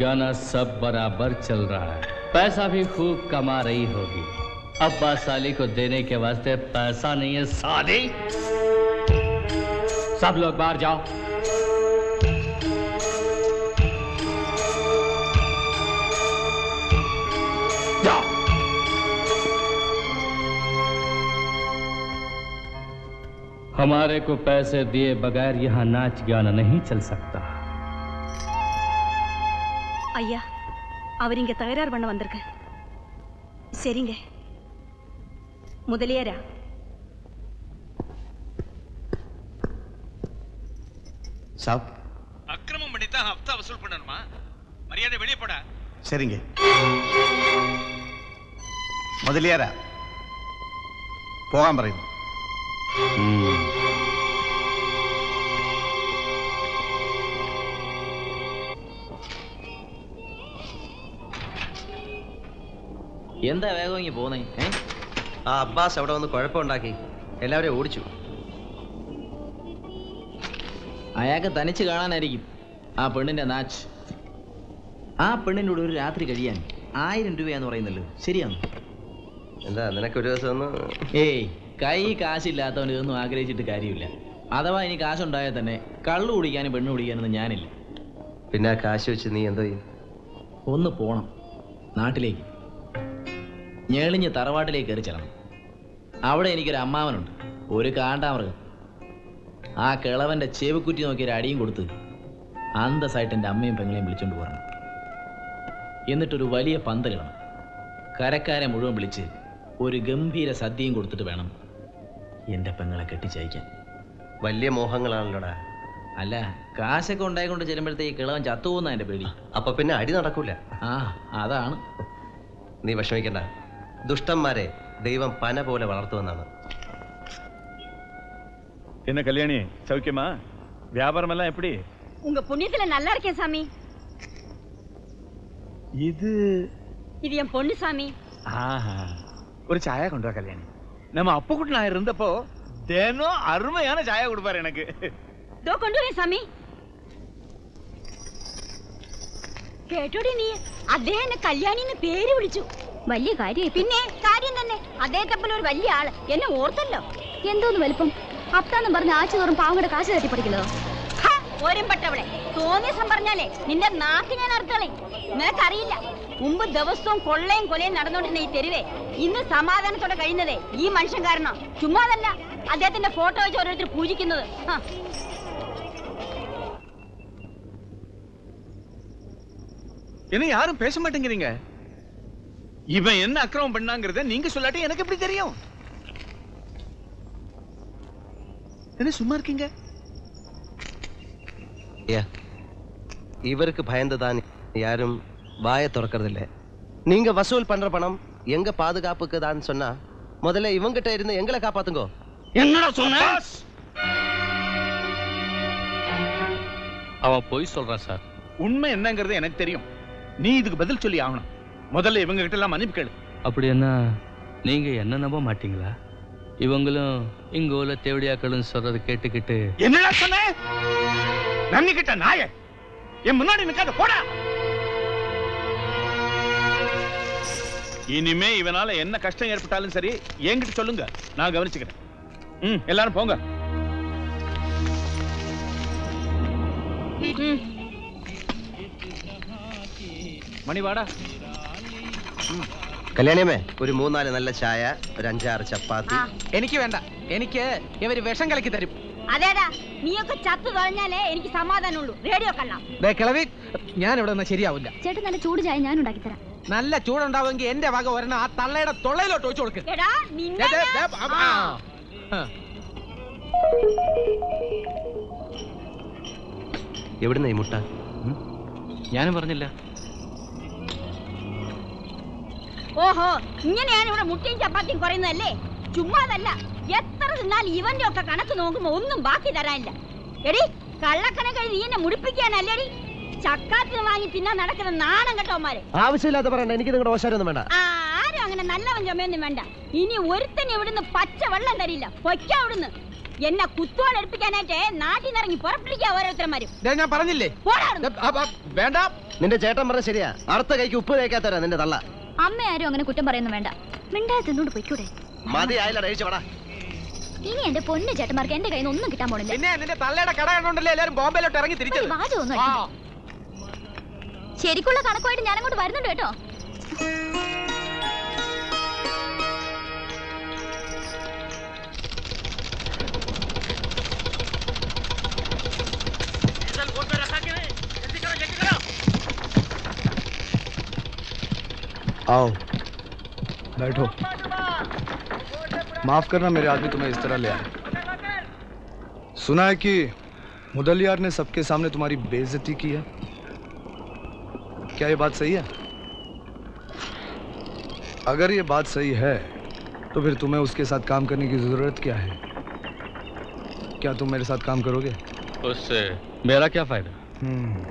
गाना सब बराबर चल रहा है। पैसा भी खूब कमा रही होगी। अब्बा साली को देने के वास्ते पैसा नहीं है, साली। सब लोग बाहर जाओ। हमारे को पैसे दिए बगैर यहाँ नाच गाना नहीं चल सकता। ஐயா அவர் இங்க தகராறு பண்ண வந்திருக்க. சரிங்க. முதலியாரா? சாப். அக்கிரமம் பண்ணித்தான் தான் ஹப்தா வசூல் பண்ணணுமா? மரியாதை வெளியே போட. சரிங்க. முதலியாரா? போகாம എന്താ വേഗം ഇങ്ങനെ പോന്നേ ഏ? ആ അബ്ബാസ് അവിടെ വന്ന് കുഴപ്പമുണ്ടാക്കി. എല്ലാവരെയും ഓടിച്ചു. അയാൾക്ക് തനിച്ച് കാണാനായിരിക്കും ആ പെണ്ണിന്റെ നാച്ച്. ആ പെണ്ണിനോട് ഒരു രാത്രി കഴിയാൻ ആയിരം രൂപയാന്ന് പറയുന്നല്ലോ ശരിയാണോ? എന്താ നിനക്ക് ഒരു ദിവസം ഒന്ന് ഏയ് കൈ കാശില്ലാത്തവൻ ഇതൊന്നും ആഗ്രഹിച്ചിട്ട് കാര്യമില്ല. അഥവാ ഇനി കാശുണ്ടായാൽ തന്നെ കള്ളു കുടിക്കാനും പെണ്ണ് കുടിക്കാനൊന്നും ഞാനില്ല. പിന്നെ ആ കാശ് വെച്ച് നീ എന്തോ ചെയ്യും? ഒന്ന് പോണം നാട്ടിലേക്ക്. ഞെളിഞ്ഞ് തറവാട്ടിലേക്ക് കയറി ചെല്ലണം. അവിടെ എനിക്കൊരു അമ്മാവനുണ്ട്. ഒരു കാണ്ടാമൃഗം. ആ കിളവന്റെ ചെവിക്കുറ്റി നോക്കി ഒരു അടിയും കൊടുത്ത് അന്തസ്സായിട്ട് എന്റെ അമ്മയും പെങ്ങളെയും വിളിച്ചോണ്ട് പോരണം. എന്നിട്ടൊരു വലിയ പന്തലിടണം കരക്കാരെ മുഴുവൻ വിളിച്ച് ഒരു ഗംഭീര സദ്യയും കൊടുത്തിട്ട് വേണം എന്റെ പെങ്ങളെ കെട്ടിച്ചയക്കാൻ. വലിയ മോഹങ്ങളാണല്ലോടാ. അല്ല കാശൊക്കെ ഉണ്ടായിക്കൊണ്ട് ചെല്ലുമ്പോഴത്തേക്ക് കിളവൻ ചത്തുപോകുന്ന എന്റെ പേടി. അപ്പൊ പിന്നെ അടി നടക്കൂല. ആ അതാണ്. നീ വിഷമിക്കണ്ട. ദുഷ്ടന്മാരെ ദൈവം പന പോലെ വളർത്തുമെന്നാണ് என்ன கல்யாணி சௌக்கியமா வியாபாரம் எல்லாம் எப்படி உங்க புண்ணியத்துல நல்லா இருக்கேன் சாமி இது இது என் பொண்ணு சாமி ஆஹா ஒரு சாயா கொண்டு வா கல்யாணி நம்ம அப்ப நான் இருந்தப்போ தினம் அருமையான சாயா கொடுப்பாரு எனக்கு ദോ കൊണ്ടുവരേ സ്വാമി കേട്ടോടി നീ അദ്ദേഹം എന്നെ കല്യാണിന്ന് പേര് വിളിച്ചു വലിയ കാര്യം പിന്നെ കാര്യം തന്നെ അദ്ദേഹത്തെ പോലെ ഒരു വലിയ ആള് എന്നെ ഓർത്തല്ലോ എന്തോന്ന് വലിപ്പം അപ്താന്നും പറഞ്ഞ് ആച്ചു തോറും പാവങ്ങളുടെ കാശ് തട്ടി പഠിക്കുന്നതോ ഹ, ഓരമ്പട്ടവളെ തോന്നിയസം പറഞ്ഞാലേ നിന്റെ നാക്ക് ഞാൻ അർത്ഥളെ നിനക്കറിയില്ല മുമ്പ് ദിവസവും കൊള്ളയും കൊലയും നടന്നുകൊണ്ടിരുന്ന ഈ തെരുവേ ഇന്ന് സമാധാനത്തോടെ കഴിയുന്നതേ ഈ മനുഷ്യൻ കാരണം ചുമ്മാതല്ല അദ്ദേഹത്തിന്റെ ഫോട്ടോ വെച്ച് ഓരോരുത്തർ പൂജിക്കുന്നത് ഹ. என்ன யாரும் பேச மாட்டேங்கிறீங்க இவன் என்ன அக்கிரமம் பண்ணாங்கிறத நீங்க சொல்லாட்டி எனக்கு எப்படி தெரியும்? என்ன சும்மா இருக்கீங்க? ஏ இவருக்கு பயந்து தான் யாரும் வாயை திறக்கறதில்ல. நீங்க வசூல் பண்ற பணம் எங்க பாதுகாப்புக்கு தான் சொன்னா முதல்ல இவங்கிட்ட இருந்து எங்களை காப்பாத்துங்கோ. என்னடா சொன்ன? அவன் பொய் சொல்றான் சார். உண்மை என்னங்கிறது எனக்கு தெரியும். நீ இதுக்கு பதில் சொல்லி ஆகணும். முதல்ல இவங்க கிட்ட எல்லாம் மன்னிப்பு கேளு. அப்படி என்ன நீங்க என்ன நம்ப மாட்டீங்களா? இவங்களும் இங்க உள்ள தேவடியாக்களும் சொல்றதை கேட்டுக்கிட்டு என்னடா சொன்ன? நன்னி கிட்ட நாய? என் முன்னாடி நிக்காத போடா. இனிமே இவனால என்ன கஷ்டம் ஏற்பட்டாலும் சரி என்கிட்ட சொல்லுங்க. நான் கவனிச்சுக்கிறேன். ம் எல்லாரும் போங்க. மணி வாடா. കല്യാണിയമ്മേ. ഒരു മൂന്നാൽ നല്ല ചായ ഒരു അഞ്ചാറ് ചപ്പാത്തി. എനിക്ക് വേണ്ട. എനിക്ക് ഇവർ വിഷം കലക്കി തരും. അതേടാ നീയൊക്കെ ചത്തു തൊഴഞ്ഞാലേ എനിക്ക് സമാധാനമുള്ളൂ. റേഡിയോ കള്ളാം ദേ കിളവി ഞാൻ ഇവിടെ നിന്ന് ശരിയാവില്ല. ചേട്ടൻ നല്ല ചൂട് ചായ ഞാൻ ഉണ്ടാക്കി തരാം. നല്ല ചൂടുണ്ടാവുമെങ്കിൽ എന്റെ വക ഒരെണ്ണം ആ തള്ളയുടെ തൊള്ളയിലോട്ട് ഒഴിച്ചു കൊടുക്ക്. എടാ നിന്നെ ഞാൻ-. ആ. എവിടുന്ന ഈ മുട്ട? ഞാനും പറഞ്ഞില്ല. ഓഹോ ഇങ്ങനെയാണ് ഇവിടെ മുട്ടയും ചപ്പാത്തിയും കുറയുന്നതല്ലേ ചുമ്മാതല്ല എത്ര തിന്നാൽ ഇവന്റെ ഒക്കെ കണക്ക് നോക്കുമ്പോ ഒന്നും ബാക്കി തരാനില്ല. എടി കള്ളക്കണ കഴിഞ്ഞ് നീ എന്നെ മുടിപ്പിക്കാനല്ലേടി? ചക്കാത്തിന് വാങ്ങി തിന്നാൻ നടക്കുന്ന നാണം കേട്ടോമാരെ ആവശ്യമില്ലാത്ത പറയണ്ട എനിക്ക് നിങ്ങളുടെ ഓശാരൊന്നും വേണ്ട. ആരും അങ്ങനെ നല്ലവൻ ചുമയൊന്നും വേണ്ട. ഇനി ഒരുത്തൻ ഇവിടുന്ന് പച്ച വെള്ളം തരില്ല. പൊയ്ക്ക അവിടുന്ന്. എന്നെ കുത്തോൺ എടുപ്പിക്കാനായിട്ട് നാട്ടിൽ നിന്ന് ഇറങ്ങി പുറപ്പെടിക്കുക ഓരോരുത്തന്മാരും ഞാൻ പറഞ്ഞില്ലേ? വേണ്ട. നിന്റെ ചേട്ടൻ പറഞ്ഞ ശരിയാ. അടുത്ത കൈക്ക് ഉപ്പ് തേക്കാത്തരാ നിന്റെ തള്ള. അമ്മ ആരും അങ്ങനെ കുറ്റം പറയുന്നു വേണ്ട. മിണ്ടാതെ തിന്നോണ്ട് പോയിക്കൂടെ? ഇനി എന്റെ പൊന്നു ചേട്ടന്മാർക്ക് എന്റെ കയ്യിൽ നിന്ന് ഒന്നും കിട്ടാൻ പോണില്ല. പിന്നെ നിന്റെ തള്ളയുടെ കട കണ്ടോണ്ടല്ലേ എല്ലാരും ബോംബെയിലോട്ട് ഇറങ്ങി തിരിച്ചത്? ശരിക്കുള്ള കണക്കുമായിട്ട് ഞാനങ്ങോട്ട് വരുന്നുണ്ട് കേട്ടോ. आओ। बैठो। माफ़ करना मेरे आदमी तुम्हें इस तरह ले आए। सुना है कि मुदलियार ने सबके सामने तुम्हारी बेइज्जती की है? क्या ये बात सही है? अगर ये बात सही है तो फिर तुम्हें उसके साथ काम करने की ज़रूरत क्या है? क्या तुम मेरे साथ काम करोगे? उससे मेरा क्या फ़ायदा? हम्म।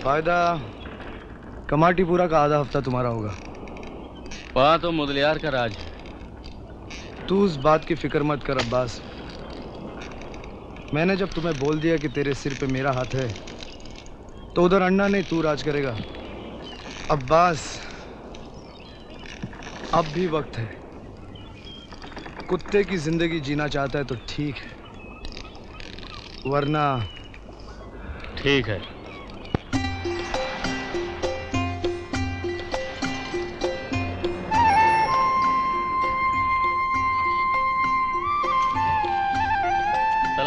फ़ायदा कमाटीपुरा का आधा हफ़्ता तुम्हारा होगा। वहाँ तो मुदलियार का राज है। तू उस बात की फ़िक्र मत कर अब्बास। मैंने जब तुम्हें बोल दिया कि तेरे सिर पे मेरा हाथ है तो उधर अन्ना नहीं तू राज करेगा। अब्बास अब भी वक्त है। कुत्ते की ज़िंदगी जीना चाहता है तो ठीक है। वरना ठीक है।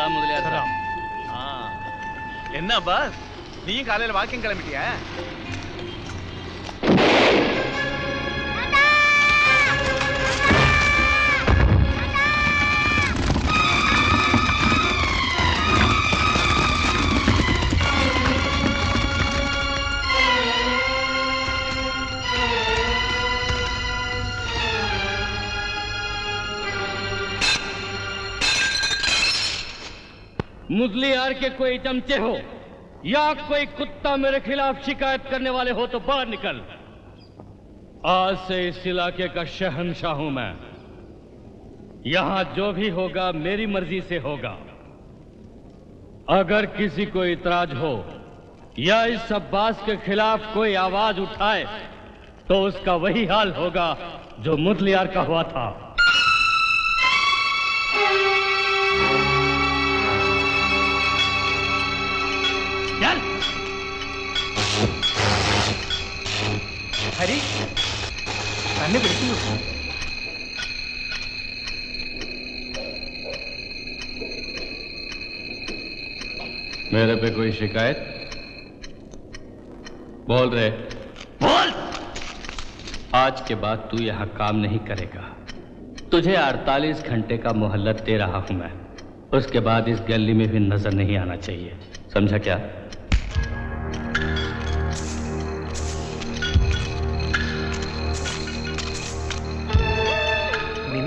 கலாம் முதலியார் என்ன பாஸ்? நீ காலையில வாக்கிங் கிளம்பிட்டியா? मुजलियार के कोई चमचे हो या कोई कुत्ता मेरे खिलाफ शिकायत करने वाले हो तो बाहर निकल। आज से इस इलाके का शहनशाह हूँ मैं। यहाँ जो भी होगा, मेरी मर्ज़ी से होगा। अगर किसी को इतराज हो या इस अब्बास के खिलाफ कोई आवाज़ उठाए तो उसका वही हाल होगा जो मुदलियार का हुआ था। ഹരി തന്നെ വിളിക്കുന്നു मेरे पे कोई शिकायत बोल रहे बोल आज के बाद तू यहां काम नहीं करेगा तुझे 48 घंटे का मोहल्लत दे रहा हूं मैं उसके बाद इस गली में भी नजर नहीं आना चाहिए समझा क्या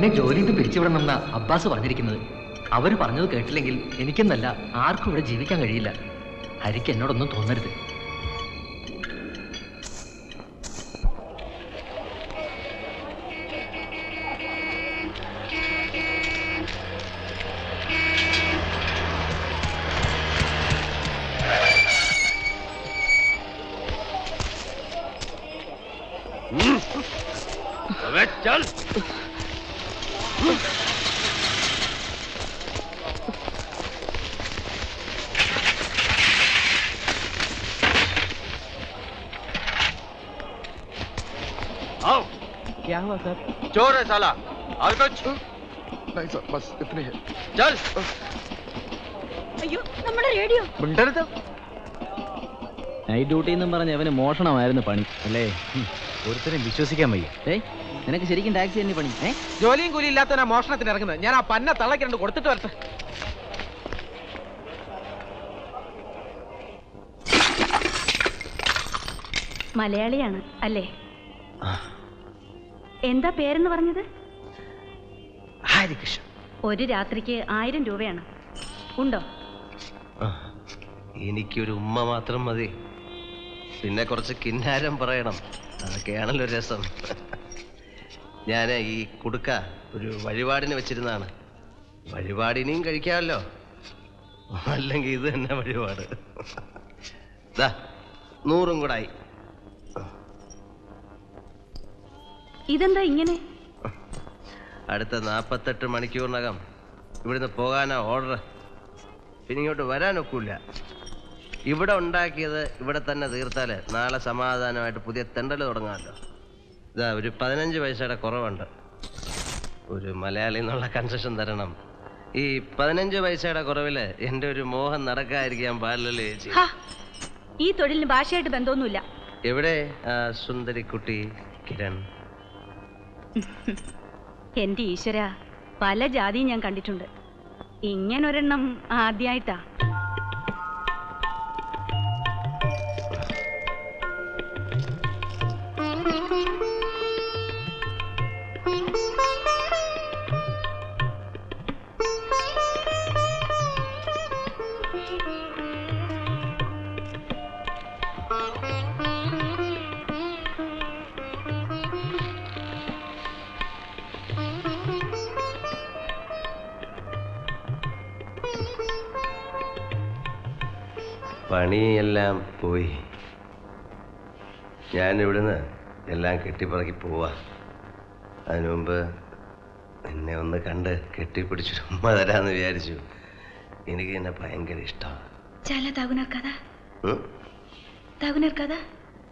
നിന്നെ ജോലി നിന്ന് പിരിച്ചുവിടണമെന്ന അബ്ബാസ് പറഞ്ഞിരിക്കുന്നത്. അവർ പറഞ്ഞത് കേട്ടില്ലെങ്കിൽ എനിക്കെന്നല്ല ആർക്കും ഇവിടെ ജീവിക്കാൻ കഴിയില്ല. ഹരിക്ക് എന്നോടൊന്നും തോന്നരുത്. आओ क्या हुआ सर चोर है साला और कुछ नहीं सर बस इतनी है चल അയ്യോ നമ്മുടെ റേഡിയോ മിണ്ടരുത് നൈറ്റ് ഡ്യൂട്ടി എന്നും പറഞ്ഞ് അവന് മോഷണമായിരുന്നു പണി അല്ലേ ഒരുത്തനെ വിശ്വസിക്കാൻ വയ്യ ഏയ് നിനക്ക് ശരിക്കും ടാക്സി തന്നെ പണി ഏ ജോലിയും കൂലി ഇല്ലാത്തവനാ മോഷണത്തിന് ഇറങ്ങുന്നത് ഞാൻ ആ പന്ന തള്ളക്ക് രണ്ട് കൊടുത്തിട്ട് വരട്ടെ മലയാളിയാണ് അല്ലേ എന്താ പേരെന്ന് പറഞ്ഞത്? ഹരികൃഷ്ണൻ. ഒരു രാത്രിക്ക് ആയിരം രൂപയാണ്. ഉണ്ടോ? എനിക്കൊരു ഉമ്മ മാത്രം മതി. പിന്നെ കുറച്ച് കിന്നാരം പറയണം. അതൊക്കെയാണല്ലോ രസം. ഞാൻ ഈ കുടുക്ക ഒരു വഴിപാടിന് വെച്ചിരുന്നതാണ്. വഴിപാടിനെയും കഴിക്കാമല്ലോ. അല്ലെങ്കിൽ ഇത് തന്നെ വഴിപാട്. ദാ നൂറും കൂടായി ഇതെന്താ ഇങ്ങനെ? അടുത്ത നാപ്പത്തെട്ട് മണിക്കൂറിനകം ഇവിടുന്ന് പോകാനാ ഓർഡർ പിന്നെ ഇങ്ങോട്ട് വരാനൊക്കില്ല. ഇവിടെ ഉണ്ടാക്കിയത് ഇവിടെ തന്നെ തീർത്താൽ നാളെ സമാധാനമായിട്ട് പുതിയ തെണ്ടൽ തുടങ്ങാമല്ലോ. ഇതാ ഒരു പതിനഞ്ച് പൈസയുടെ കുറവുണ്ട്. ഒരു മലയാളി എന്നുള്ള കൺസെഷൻ തരണം. ഈ പതിനഞ്ച് പൈസയുടെ കുറവിൽ എന്റെ ഒരു മോഹം നടക്കാതിരിക്കാൻ പാടില്ലല്ലോ ചേച്ചി. ഈ തൊഴിലിന് ഭാഷയായിട്ട് ബന്ധമൊന്നുമില്ല. എവിടെ? സുന്ദരി സുന്ദരിക്കുട്ടി കിരൺ. എന്റെ ഈശ്വര പല ജാതിയും ഞാൻ കണ്ടിട്ടുണ്ട്. ഇങ്ങനൊരെണ്ണം ആദ്യായിട്ടാ. പണിയെല്ലാം പോയി ഞാൻ ഇവിടുന്ന് എല്ലാം കെട്ടിപ്പറക്കി പോവാ അതിനു മുമ്പ് എന്നെ ഒന്ന് കണ്ട് കെട്ടിപ്പിടിച്ച് ഉമ്മ തരാന്ന് വിചാരിച്ചു എനിക്ക് എന്നെ ഭയങ്കര ഇഷ്ടമാണ് చాలా తాగున్నారు కదా తాగున్నారు కదా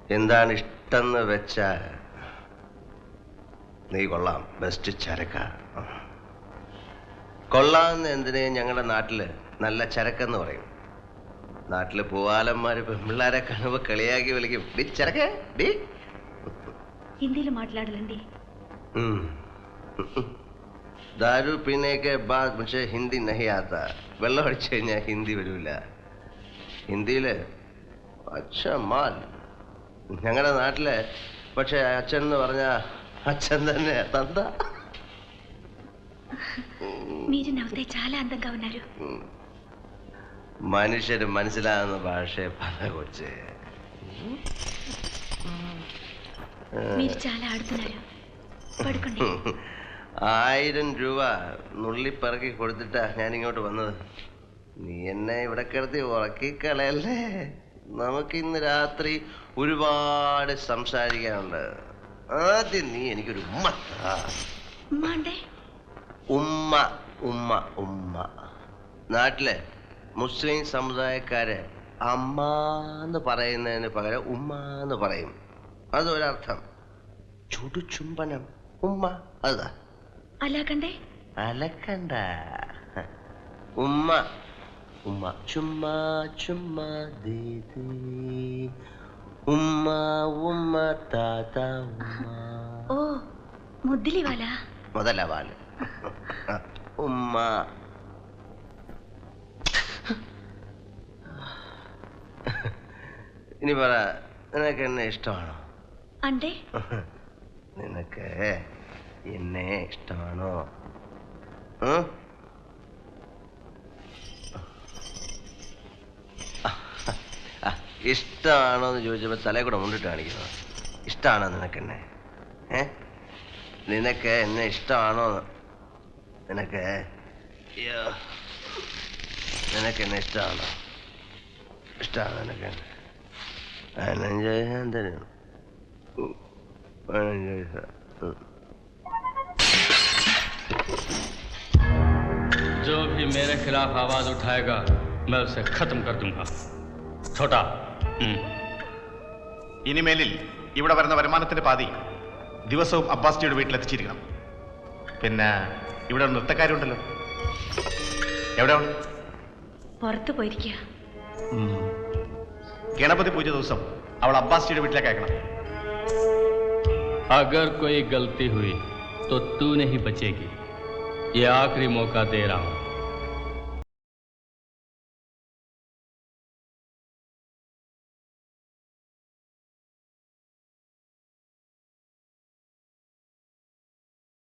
എന്താണ് ഇഷ്ടമെന്ന് വെച്ചാൽ നീ കൊള്ളാം ബെസ്റ്റ് ചരക്ക കൊള്ളാമെന്ന് എന്തിനേ ഞങ്ങളുടെ നാട്ടില് നല്ല ചരക്കെന്ന് പറയും നാട്ടിൽ പൂവാലന്മാര് പെമ്പിള്ളാരെ കണവ് കളിയാക്കി വിളിക്കും. ഡി ചെറുക്കെ ഡി. ഹിന്ദിയിൽ മാറ്റിലാടലുണ്ട് ദാരു പിന്നെയൊക്കെ ബാദ് പക്ഷേ ഹിന്ദി നഹിയാത്ത. വെള്ളം അടിച്ചു കഴിഞ്ഞാൽ ഹിന്ദി വരൂല. ഹിന്ദിയിൽ അച്ഛ മാൽ ഞങ്ങളുടെ നാട്ടിൽ പക്ഷേ അച്ഛൻ എന്ന് പറഞ്ഞ അച്ഛൻ തന്നെ തന്താ. മനുഷ്യര് മനസ്സിലാകുന്ന ഭാഷയെ പല കൊച്ചേ మీరు చాలా ఆడుతున్నారు పడుకోండి ആയിരം രൂപ നുള്ളിപ്പറക്കി കൊടുത്തിട്ടാ ഞാൻ ഇങ്ങോട്ട് വന്നത് നീ എന്നെ ഇവിടെ കിടത്തി ഉറക്കിക്കളയല്ലേ നമുക്ക് ഇന്ന് രാത്രി ഒരുപാട് സംസാരിക്കാനുണ്ട് ആദ്യം നീ എനിക്കൊരു ഉമ്മ താ. ఉమ్మా అంటే ഉമ്മ ഉമ്മ ഉമ്മ നാട്ടിലെ മുസ്ലിം സമുദായക്കാര് അമ്മ എന്ന് പറയുന്നതിന് പകരം ഉമ്മ എന്ന് പറയും. അതൊരർത്ഥം. ചുടുചുംബനം. ഉമ്മ അതാ. അലക്കണ്ടേ? അലക്കണ്ട. ഉമ്മ. ഉമ്മ. ചുമ്മാ ചുമ്മാ ഉമ്മ ഉമ്മ താത്ത ഉമ്മ. ഓ മുതല മുതല വാല. ഉമ്മ. ഇനി പറ നിനക്ക് എന്നെ ഇഷ്ടമാണോ? അണ്ടേ. നിനക്ക് എന്നെ ഇഷ്ടമാണോ? ഇഷ്ടമാണോ എന്ന് ചോദിച്ചപ്പോ തലേ കൂടെ മുണ്ടിട്ട് കാണിക്കുന്നത് ഇഷ്ടമാണോ നിനക്ക് എന്നെ? ഏ? നിനക്ക് എന്നെ ഇഷ്ടമാണോ എന്ന്? നിനക്ക്. നിനക്ക് എന്നെ ഇഷ്ടമാണോ? ഇഷ്ടമാണോ നിനക്ക് പതിനഞ്ച് പൈസ ഞാൻ തരും ഉം. പതിനഞ്ച് പൈസ ഉം. जो भी मेरे खिलाफ आवाज उठाएगा मैं उसे खत्म कर दूंगा छोटा हम्म। ഇനിമേലിൽ ഇവിടെ വരുന്ന വരുമാനത്തിന്റെ പാതി ദിവസവും അബ്ബാസ്റ്റിയുടെ വീട്ടിലെത്തിച്ചിരിക്കണം പിന്നെ ഇവിടെ ഒരു നൃത്തക്കാരുണ്ടല്ലോ എവിടെയാണ് പുറത്തു പോയിരിക്കുക ഗണപതി പൂജ ദിവസം അവൾ അബ്ബാസ്റ്റിയുടെ വീട്ടിലേക്ക് അയക്കണം अगर कोई गलती हुई तो तू नहीं बचेगी ये आखिरी मौका दे रहा हूं